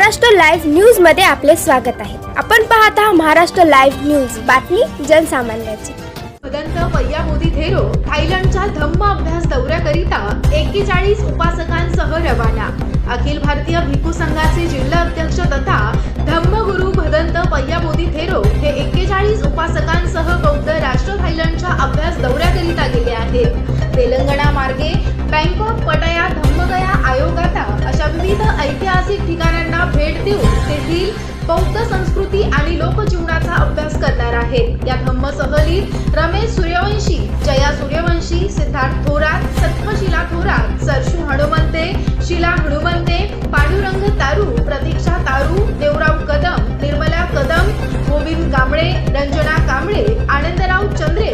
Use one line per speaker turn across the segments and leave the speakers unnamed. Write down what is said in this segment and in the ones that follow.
Maharashtra live न्यूजमध्ये आपले स्वागत आहे. आपण पाहत आहात महाराष्ट्र लाईव्ह न्यूज. बातमी जनसामान्याची.
भदंत पय्यामोदी थेरो थायलंडच्या धम्म अभ्यास दौऱ्याकरिता एक्केचाळीस उपासकांसह रवाना. अखिल भारतीय भिकू संघाचे जिल्हा अध्यक्ष तथा धम्मगुरु भदंत ऐतिहासिक ठिकाणांना भेट देऊन तेथील बौद्ध संस्कृती आणि लोकजीवनाचा अभ्यास करणार आहेत. या धम्म सहलीत रमेश सूर्यवंशी जया सूर्यवंशी सिद्धार्थ थोरात सत्वशिला थोरात सरशू हनुमंते शिला हनुमंते पांडुरंग तारू प्रतीक्षा तारू देवराव कदम निर्मला कदम गोविंद कांबळे रंजना कांबळे आनंदराव चंद्रे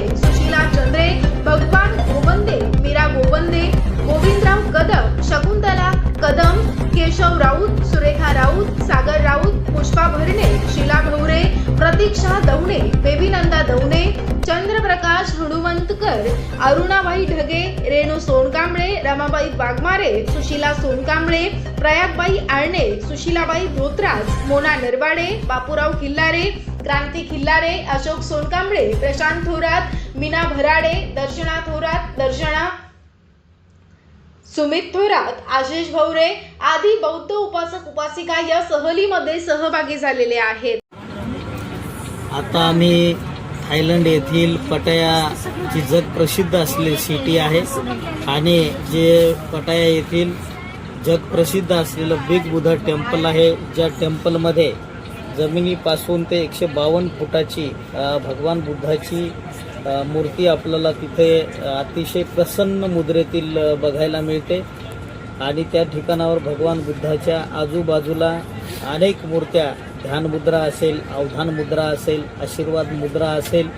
प्रतीक्षा दवणे बेबीनंदा दवणे चंद्रप्रकाश हनुमंतकर अरुणाबाई ढगे रेणू सोनकांबळे रमाबाई वाघमारे सुशीला सोनकांबळे प्रयागबाई आळणे सुशीलाबाई धोत्रास मोना नरवाडे बापूराव खिल्लारे क्रांती खिल्लारे अशोक सोनकांबळे प्रशांत थोरात मीना भराडे दर्शना थोरात दर्शना सुमित थोरात आशिष भवरे आदी बौद्ध उपासक उपासिका या सहलीमध्ये सहभागी झालेले आहेत.
आता आम्ही थायलंड येथील पटायाची जगप्रसिद्ध असलेली सिटी आहे. आणि जे पटाया येथील जगप्रसिद्ध असलेलं बिग बुधा टेम्पल आहे ज्या टेम्पलमध्ये जमिनीपासून ते एकशे बावन्न फुटाची भगवान बुद्धाची मूर्ती आपल्याला तिथे अतिशय प्रसन्न मुद्रेतील बघायला मिळते. आणि त्या ठिकाणावर भगवान बुद्धाच्या आजूबाजूला अनेक मूर्त्या ध्यान मुद्रा असेल अवधान मुद्रा असेल आशीर्वाद मुद्रा असेल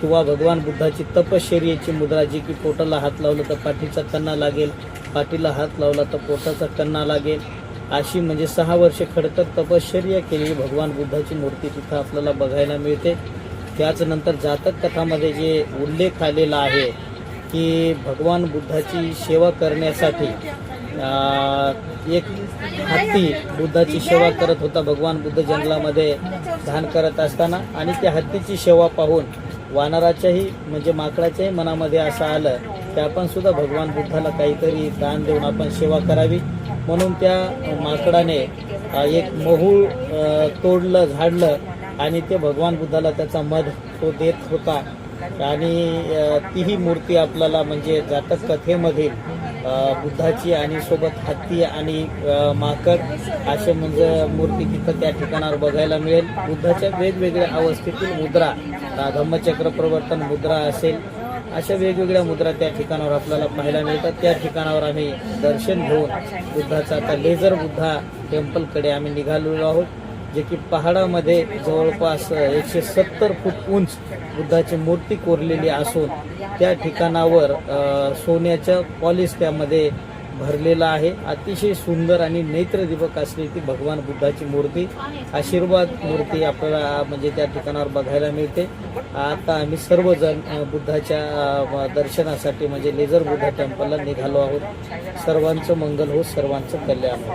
किंवा भगवान बुद्धाची तपश्चर्येची मुद्रा जी की पोटाला हात लावलं तर पाठीचा कन्ना लागेल पाठीला हात लावला तर पोटाचा कन्ना लागेल. अशी म्हणजे सहा वर्षे खडतर तपश्चर्या केलेली भगवान बुद्धाची मूर्ती तिथं आपल्याला बघायला मिळते. त्याचनंतर जातक कथामध्ये जे उल्लेख आलेला आहे की भगवान बुद्धाची सेवा करण्यासाठी एक हत्ती बुद्धाची सेवा करत होता. भगवान बुद्ध जंगलामध्ये ध्यान करत असताना आणि त्या हत्तीची सेवा पाहून वानराच्याही म्हणजे माकडाच्याही मनामध्ये असं आलं की आपण सुद्धा भगवान बुद्धाला काहीतरी दान देऊन आपण सेवा करावी. म्हणून त्या माकडाने एक मोहूळ तोडलं झाडलं आणि ते भगवान बुद्धाला त्याचा मध तो देत होता. आणि तीही मूर्ती आपल्याला म्हणजे जातक कथेमधील बुद्धाची आणि सोबत हत्ती आणि माकड असे म्हणजे मूर्ती तिथं त्या ठिकाणावर बघायला मिळेल. बुद्धाच्या वेगवेगळ्या अवस्थेतील मुद्रा धम्मचक्र प्रवर्तन मुद्रा असेल अशा वेगवेगळ्या मुद्रा त्या ठिकाणावर आपल्याला पाहायला मिळतात. त्या ठिकाणावर आम्ही दर्शन घेऊन बुद्धाचा आता लेझर बुद्धा टेम्पलकडे आम्ही निघालेलो आहोत. जे की पहाडामध्ये जवळपास एकशे सत्तर फूट उंच बुद्धाची मूर्ती कोरलेली असून त्या ठिकाणावर सोन्याच्या सोन्याचं पॉलिश त्यामध्ये भरलेला आहे. अतिशय सुंदर आणि नेत्रदीपक असली ती भगवान बुद्धाची मूर्ती. आशीर्वाद मूर्ती आपल्याला म्हणजे त्या ठिकाणावर बघायला मिळते. आता आम्ही सर्वजण बुद्धाच्या दर्शनासाठी म्हणजे लेझर बुद्धा टेम्पलला निघालो आहोत. सर्वांचं मंगल हो सर्वांचं कल्याण हो.